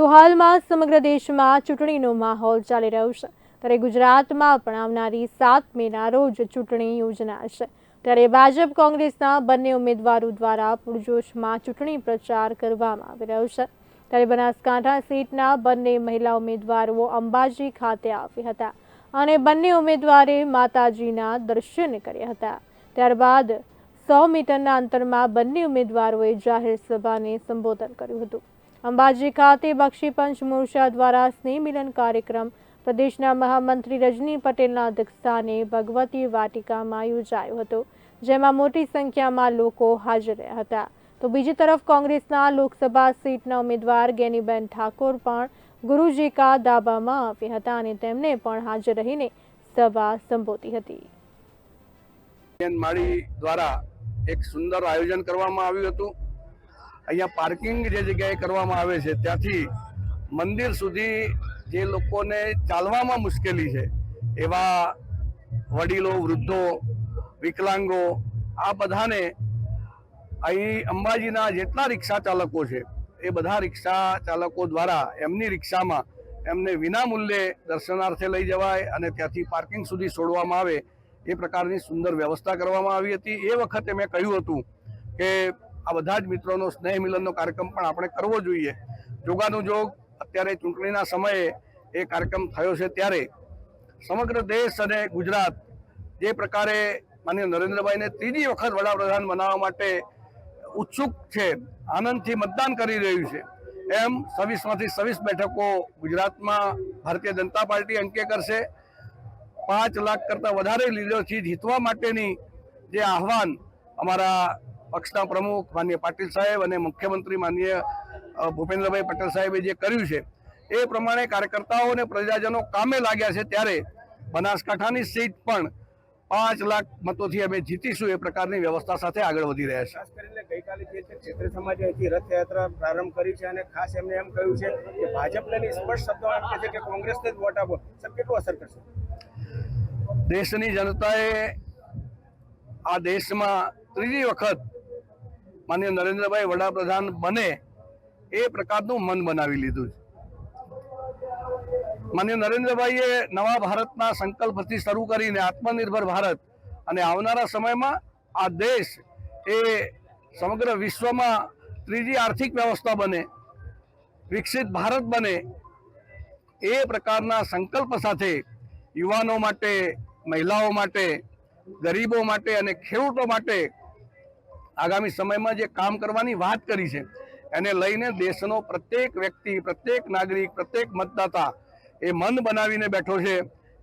તો હાલમાં સમગ્ર દેશમાં ચૂંટણીનો માહોલ ચાલી રહ્યો છે. ત્યારે ગુજરાતમાં પણ આવનારી સાત મેના રોજ ચૂંટણી યોજનાશે ત્યારે ભાજપ કોંગ્રેસના બંને ઉમેદવારો દ્વારા પૂરજોશમાં ચૂંટણી પ્રચાર કરવામાં આવી રહ્યો છે. ત્યારે બનાસકાંઠા સીટના બંને મહિલા ઉમેદવારો અંબાજી ખાતે આવ્યા હતા અને બંને ઉમેદવારે માતાજીના દર્શન કર્યા હતા. ત્યારબાદ સો મીટરના અંતરમાં બંને ઉમેદવારોએ જાહેર સભાને સંબોધન કર્યું હતું. અંબાજી ખાતે બક્ષીપંચ મોરચા દ્વારા સ્નેહ મિલન કાર્યક્રમ. પ્રદેશના મહામંત્રી રજની પટેલના અધ્યક્ષસ્થાને ભગવતી વાટિકામાં યોજાયો હતો, જેમાં મોટી સંખ્યામાં લોકો હાજર રહ્યા હતા. તો બીજી તરફ કોંગ્રેસના લોકસભા સીટના ઉમેદવાર ગેનીબેન ઠાકોર પણ ગુરુજી કા દાબામાં આવ્યા હતા અને તેમને પણ હાજર રહીને સભા સંબોધી હતી. માળી દ્વારા એક સુંદર આયોજન કરવામાં આવ્યું હતું. અહીંયા પાર્કિંગ જે જગ્યાએ કરવામાં આવે છે, ત્યાંથી મંદિર સુધી જે લોકોને ચાલવામાં મુશ્કેલી છે, એવા વડીલો, વૃદ્ધો, વિકલાંગો, આ બધાને અહીં અંબાજીના જેટલા રિક્ષા ચાલકો છે, એ બધા રિક્ષા ચાલકો દ્વારા એમની રિક્ષામાં એમને વિના મૂલ્યે દર્શનાર્થે લઈ જવાય અને ત્યાંથી પાર્કિંગ સુધી છોડવામાં આવે, એ પ્રકારની સુંદર વ્યવસ્થા કરવામાં આવી હતી. એ વખતે મેં કહ્યું હતું કે આ બધા જ મિત્રોનો સ્નેહ મિલનનો કાર્યક્રમ પણ આપણે કરવો જોઈએ. જોગાનું જોગ અત્યારે ચૂંટણીના સમયે એ કાર્યક્રમ થયો છે ત્યારે સમગ્ર દેશ અને ગુજરાત જે પ્રકારે માન્ય નરેન્દ્રભાઈને ત્રીજી વખત વડાપ્રધાન બનાવવા માટે ઉત્સુક છે, આનંદથી મતદાન કરી રહ્યું છે. એમ છવ્વીસમાંથી છવ્વીસ બેઠકો ગુજરાતમાં ભારતીય જનતા પાર્ટી અંકે કરશે. પાંચ લાખ કરતાં વધારે લીડરથી જીતવા માટેની જે આહવાન અમારા પક્ષના પ્રમુખ માનીય પાટીલ સાહેબ અને મુખ્યમંત્રી માનીય ભૂપેન્દ્રભાઈ પટેલ સાહેબે જે કર્યું છે એ પ્રમાણે કાર્યકર્તાઓ અને પ્રજાજનો કામે લાગ્યા છે ત્યારે બનાસકાંઠાની સીટ પણ પાંચ લાખ મતોથી અમે જીતીશું એ પ્રકારની વ્યવસ્થા સાથે આગળ વધી રહ્યા છે ખાસ કરીને ગઈકાલે જે છે ક્ષેત્રીય સમાજે અહીંથી રથયાત્રા પ્રારંભ કરી છે અને ખાસ એમને એમ કહ્યું છે કે ભાજપને સ્પષ્ટ શબ્દો એમ કહે છે કે કોંગ્રેસને જ વોટ આપો. સાહેબ કેટલું અસર કરશે? દેશની જનતાએ આ દેશમાં ત્રીજી વખત માન્ય નરેન્દ્રભાઈ વડાપ્રધાન બને એ પ્રકારનું મન બનાવી લીધું છે. માન્ય નરેન્દ્રભાઈએ નવા ભારતના સંકલ્પથી શરૂ કરીને આત્મનિર્ભર ભારત અને આવનારા સમયમાં આ દેશ એ સમગ્ર વિશ્વમાં ત્રીજી આર્થિક વ્યવસ્થા બને, વિકસિત ભારત બને એ પ્રકારના સંકલ્પ સાથે યુવાનો માટે, મહિલાઓ માટે, ગરીબો માટે અને ખેડૂતો માટે આગામી સમયમાં જે કામ કરવાની વાત કરી છે, એને લઈને દેશનો પ્રત્યેક વ્યક્તિ, પ્રત્યેક નાગરિક, પ્રત્યેક મતદાતા એ મન બનાવીને બેઠો છે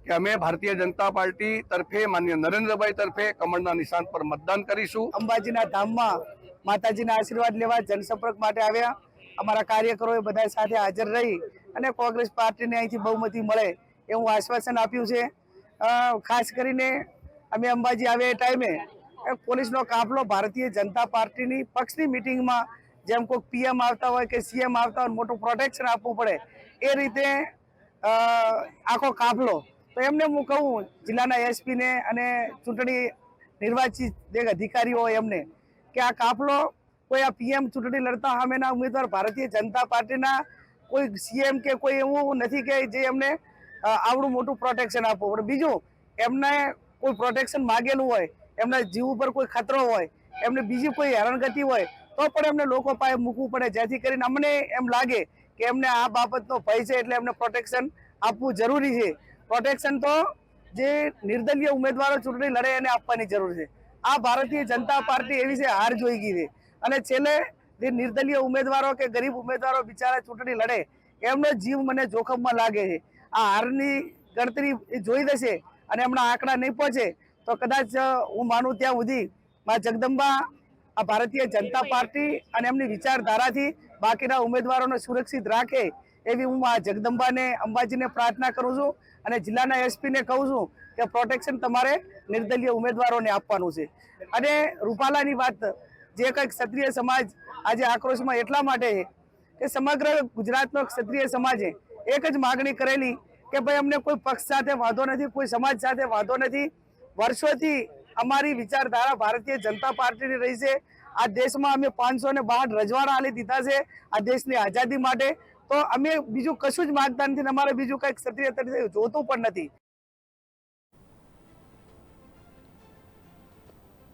કે અમે ભારતીય જનતા પાર્ટી તરફે, માન્ય નરેન્દ્રભાઈ તરફે કમળના નિશાન પર મતદાન કરીશું. અંબાજીના ધામમાં માતાજીના આશીર્વાદ લેવા જનસંપર્ક માટે આવ્યા. અમારા કાર્યકરોએ બધા સાથે હાજર રહી અને કોંગ્રેસ પાર્ટીને અહીંથી બહુમતી મળે એવું આશ્વાસન આપ્યું છે. ખાસ કરીને અમે અંબાજી આવ્યા એ ટાઈમે પોલીસનો કાફલો ભારતીય જનતા પાર્ટીની પક્ષની મિટિંગમાં જેમ કોઈ પીએમ આવતા હોય કે સીએમ આવતા હોય, મોટું પ્રોટેક્શન આપવું પડે. એ રીતે આખો કાફલો. તો એમને હું કહું, જિલ્લાના એસપીને અને ચૂંટણી નિર્વાચિત જે અધિકારીઓ એમને, કે આ કાફલો કોઈ આ પીએમ ચૂંટણી લડતા સામેના ઉમેદવાર ભારતીય જનતા પાર્ટીના કોઈ સીએમ કે કોઈ એવું નથી કે જે એમને આવડું મોટું પ્રોટેક્શન આપવું પડે. બીજું, એમને કોઈ પ્રોટેક્શન માગેલું હોય એમના જીવ ઉપર કોઈ ખતરો હોય, એમને બીજી કોઈ હેરાનગતિ હોય, તો પણ એમને લોકો પાસે મૂકવું પડે. જેથી કરીને અમને એમ લાગે કે એમને આ બાબતનો ભય છે એટલે એમને પ્રોટેક્શન આપવું જરૂરી છે. પ્રોટેક્શન તો જે નિર્દલીય ઉમેદવારો ચૂંટણી લડે એને આપવાની જરૂર છે. આ ભારતીય જનતા પાર્ટી એવી છે, હાર જોઈ ગઈ છે. અને છેલ્લે જે નિર્દલીય ઉમેદવારો કે ગરીબ ઉમેદવારો બિચારા ચૂંટણી લડે, એમનો જીવ મને જોખમમાં લાગે છે. આ હારની ગણતરી એ જોઈ દેશે અને એમના આંકડા નહીં પહોંચે તો કદાચ હું માનું ત્યાં સુધી માં જગદંબા આ ભારતીય જનતા પાર્ટી અને એમની વિચારધારાથી બાકીના ઉમેદવારોને સુરક્ષિત રાખે એવી હું આ જગદંબાને અંબાજીને પ્રાર્થના કરું છું અને જિલ્લાના એસપીને કહું છું કે પ્રોટેક્શન તમારે નિર્દલીય ઉમેદવારોને આપવાનું છે. અને રૂપાલાની વાત જે કંઈક ક્ષત્રિય સમાજ આજે આક્રોશમાં એટલા માટે છે કે સમગ્ર ગુજરાતનો ક્ષત્રિય સમાજે એક જ માગણી કરેલી કે ભાઈ અમને કોઈ પક્ષ સાથે વાંધો નથી કોઈ સમાજ સાથે વાંધો નથી વર્ષોથી અમારી વિચારધારા ભારતીય જનતા પાર્ટીની રહી છે. આ દેશમાં અમે પાંચસો ને બાર રજવાડા આલી દીધા છે આ દેશની આઝાદી માટે. તો અમે બીજું કશું જ માગતા નથી અમારે બીજું કંઈક ક્ષત્રિય તરીકે જોતું પણ નથી.